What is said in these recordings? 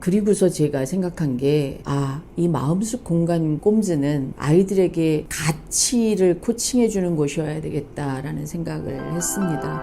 그리고서 제가 생각한 게, 아, 이 마음속 공간 꼼즈는 아이들에게 가치를 코칭해주는 곳이어야 되겠다라는 생각을 했습니다.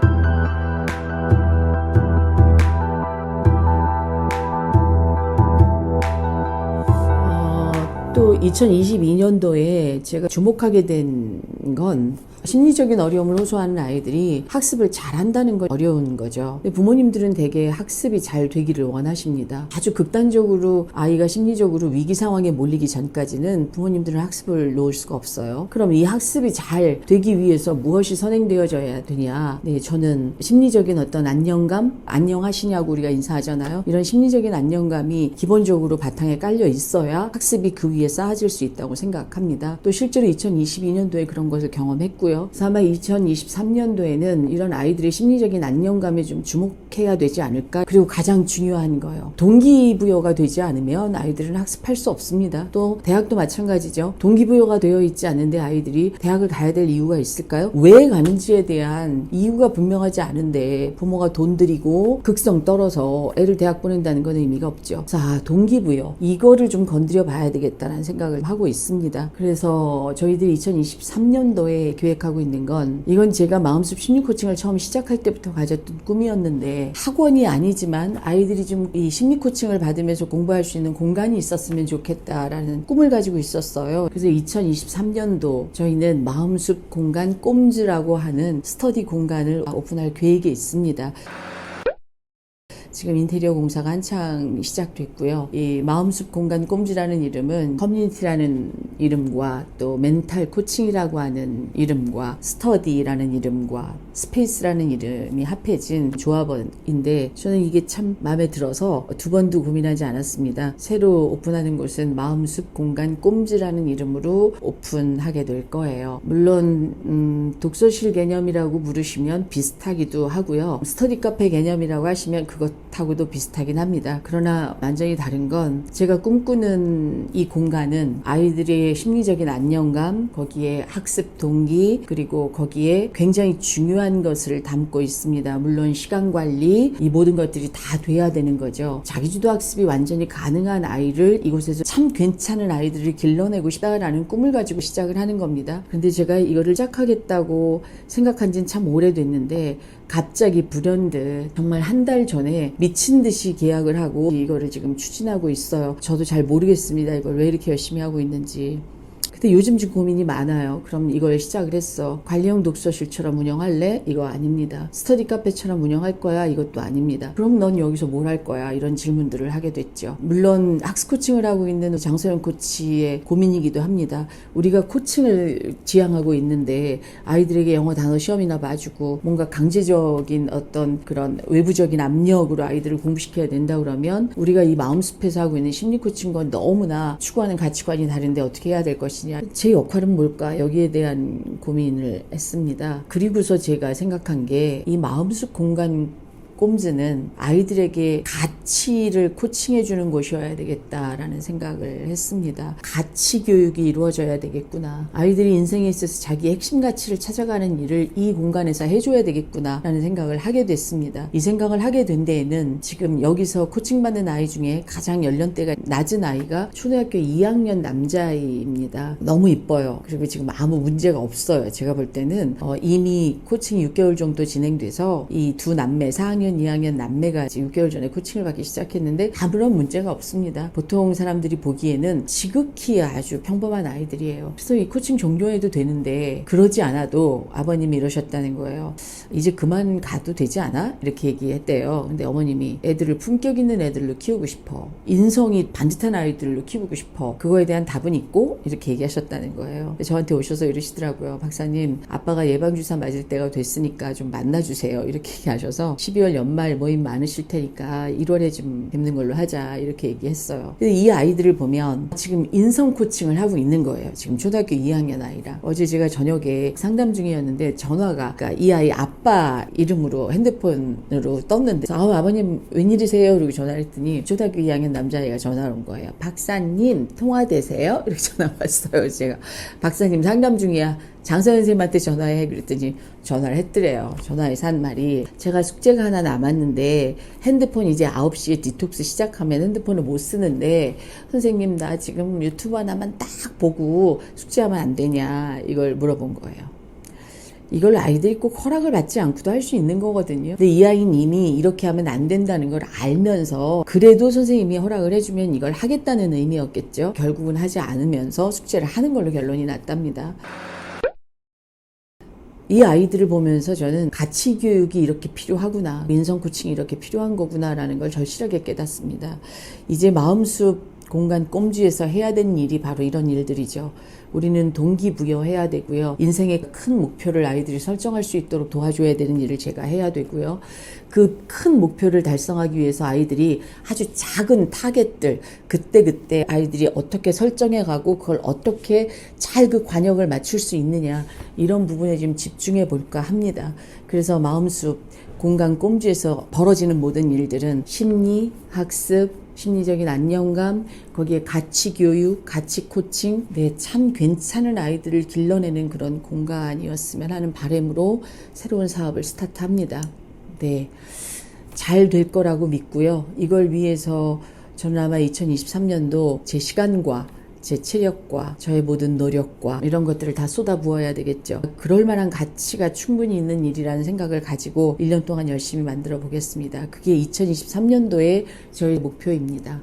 어, 또 2022년도에 제가 주목하게 된 건 심리적인 어려움을 호소하는 아이들이 학습을 잘한다는 건 어려운 거죠. 부모님들은 대개 학습이 잘 되기를 원하십니다. 아주 극단적으로 아이가 심리적으로 위기 상황에 몰리기 전까지는 부모님들은 학습을 놓을 수가 없어요. 그럼 이 학습이 잘 되기 위해서 무엇이 선행되어져야 되냐? 네, 저는 심리적인 어떤 안정감, 안녕하시냐고 우리가 인사하잖아요. 이런 심리적인 안정감이 기본적으로 바탕에 깔려 있어야 학습이 그 위에 쌓아질 수 있다고 생각합니다. 또 실제로 2022년도에 그런 것을 경험했고요. 그래서 아마 2023년도에는 이런 아이들의 심리적인 안정감에 좀 주목해야 되지 않을까. 그리고 가장 중요한 거요. 동기부여가 되지 않으면 아이들은 학습할 수 없습니다. 또 대학도 마찬가지죠. 동기부여가 되어 있지 않은데 아이들이 대학을 가야 될 이유가 있을까요? 왜 가는지에 대한 이유가 분명하지 않은데 부모가 돈 들이고 극성 떨어서 애를 대학 보낸다는 건 의미가 없죠. 자, 동기부여. 이거를 좀 건드려 봐야 되겠다는 생각을 하고 있습니다. 그래서 저희들이 2023년도에 계획 하고 있는 건 이건 제가 마음숲 심리 코칭을 처음 시작할 때부터 가졌던 꿈이었는데 학원이 아니지만 아이들이 좀 이 심리 코칭을 받으면서 공부할 수 있는 공간이 있었으면 좋겠다라는 꿈을 가지고 있었어요. 그래서 2023년도 저희는 마음숲 공간 꼼즈라고 하는 스터디 공간을 오픈할 계획이 있습니다. 지금 인테리어 공사가 한창 시작됐고요. 이 마음숲 공간 꼼지라는 이름은 커뮤니티라는 이름과 또 멘탈 코칭이라고 하는 이름과 스터디라는 이름과 스페이스라는 이름이 합해진 조합원인데 저는 이게 참 마음에 들어서 두 번도 고민하지 않았습니다. 새로 오픈하는 곳은 마음숲 공간 꼼지라는 이름으로 오픈하게 될 거예요. 물론 음, 독서실 개념이라고 부르시면 비슷하기도 하고요. 스터디 카페 개념이라고 하시면 그것 하고도 비슷하긴 합니다. 그러나 완전히 다른 건 제가 꿈꾸는 이 공간은 아이들의 심리적인 안정감, 거기에 학습 동기, 그리고 거기에 굉장히 중요한 것을 담고 있습니다. 물론 시간 관리, 이 모든 것들이 다 돼야 되는 거죠. 자기주도 학습이 완전히 가능한 아이를 이곳에서 참 괜찮은 아이들을 길러내고 싶다라는 꿈을 가지고 시작을 하는 겁니다. 근데 제가 이거를 시작하겠다고 생각한 지는 참 오래됐는데 갑자기 불현듯 정말 한 달 전에 미친 듯이 계약을 하고 이거를 지금 추진하고 있어요. 저도 잘 모르겠습니다. 이걸 왜 이렇게 열심히 하고 있는지. 근데 요즘 좀 고민이 많아요. 그럼 이걸 시작을 했어. 관리형 독서실처럼 운영할래? 이거 아닙니다. 스터디 카페처럼 운영할 거야? 이것도 아닙니다. 그럼 넌 여기서 뭘 할 거야? 이런 질문들을 하게 됐죠. 물론 학습 코칭을 하고 있는 장소영 코치의 고민이기도 합니다. 우리가 코칭을 지향하고 있는데 아이들에게 영어 단어 시험이나 봐주고 뭔가 강제적인 어떤 그런 외부적인 압력으로 아이들을 공부시켜야 된다 그러면 우리가 이 마음숲에서 하고 있는 심리 코칭과 너무나 추구하는 가치관이 다른데 어떻게 해야 될 것이냐. 제 역할은 뭘까? 여기에 대한 고민을 했습니다. 그리고서 제가 생각한 게 이 마음속 공간 꼼즈는 아이들에게 가치를 코칭해 주는 곳이어야 되겠다라는 생각을 했습니다. 가치 교육이 이루어져야 되겠구나. 아이들이 인생에 있어서 자기 핵심 가치를 찾아가는 일을 이 공간에서 해줘야 되겠구나라는 생각을 하게 됐습니다. 이 생각을 하게 된 데에는 지금 여기서 코칭받는 아이 중에 가장 연령대가 낮은 아이가 초등학교 2학년 남자아이입니다. 너무 이뻐요. 그리고 지금 아무 문제가 없어요. 제가 볼 때는 어, 이미 코칭 6개월 정도 진행돼서 이 두 남매 4학년 2학년 남매가 지금 6개월 전에 코칭을 받기 시작했는데 아무런 문제가 없습니다. 보통 사람들이 보기에는 지극히 아주 평범한 아이들이에요. 그래서 이 코칭 종료해도 되는데 그러지 않아도 아버님이 이러셨다는 거예요. 이제 그만 가도 되지 않아? 이렇게 얘기했대요. 근데 어머님이 애들을 품격 있는 애들로 키우고 싶어. 인성이 반듯한 아이들로 키우고 싶어. 그거에 대한 답은 있고 이렇게 얘기하셨다는 거예요. 저한테 오셔서 이러시더라고요. 박사님, 아빠가 예방주사 맞을 때가 됐으니까 좀 만나주세요. 이렇게 얘기하셔서 12월 연말 모임 많으실 테니까 1월에 좀 뵙는 걸로 하자. 이렇게 얘기했어요. 근데 이 아이들을 보면 지금 인성 코칭을 하고 있는 거예요. 지금 초등학교 2학년 아이라. 어제 제가 저녁에 상담 중이었는데 전화가 그러니까 이 아이 아빠 이름으로 핸드폰으로 떴는데 아, 아버님 웬일이세요? 그리고 전화를 했더니 초등학교 2학년 남자아이가 전화를 온 거예요. 박사님 통화되세요? 이렇게 전화 왔어요. 제가 박사님 상담 중이야. 장서 선생님한테 전화해 그랬더니 전화를 했더래요. 전화해서 한 말이 제가 숙제가 하나 남았는데 핸드폰 이제 9시에 디톡스 시작하면 핸드폰을 못 쓰는데 선생님 나 지금 유튜브 하나만 딱 보고 숙제하면 안 되냐 이걸 물어본 거예요. 이걸 아이들이 꼭 허락을 받지 않고도 할 수 있는 거거든요. 근데 이 아이는 이미 이렇게 하면 안 된다는 걸 알면서 그래도 선생님이 허락을 해주면 이걸 하겠다는 의미였겠죠. 결국은 하지 않으면서 숙제를 하는 걸로 결론이 났답니다. 이 아이들을 보면서 저는 가치 교육이 이렇게 필요하구나. 민성 코칭이 이렇게 필요한 거구나라는 걸 절실하게 깨닫습니다. 이제 마음숲 공간 꼼지에서 해야 되는 일이 바로 이런 일들이죠. 우리는 동기부여해야 되고요. 인생의 큰 목표를 아이들이 설정할 수 있도록 도와줘야 되는 일을 제가 해야 되고요. 그 큰 목표를 달성하기 위해서 아이들이 아주 작은 타겟들, 그때그때 아이들이 어떻게 설정해 가고 그걸 어떻게 잘 그 관역을 맞출 수 있느냐, 이런 부분에 좀 집중해 볼까 합니다. 그래서 마음숲, 공간 꼼지에서 벌어지는 모든 일들은 심리, 학습, 심리적인 안정감, 거기에 가치 교육, 가치 코칭, 네, 참 괜찮은 아이들을 길러내는 그런 공간이었으면 하는 바람으로 새로운 사업을 스타트합니다. 네. 잘 될 거라고 믿고요. 이걸 위해서 저는 아마 2023년도 제 시간과 제 체력과 저의 모든 노력과 이런 것들을 다 쏟아 부어야 되겠죠. 그럴 만한 가치가 충분히 있는 일이라는 생각을 가지고 1년 동안 열심히 만들어 보겠습니다. 그게 2023년도의 저의 목표입니다.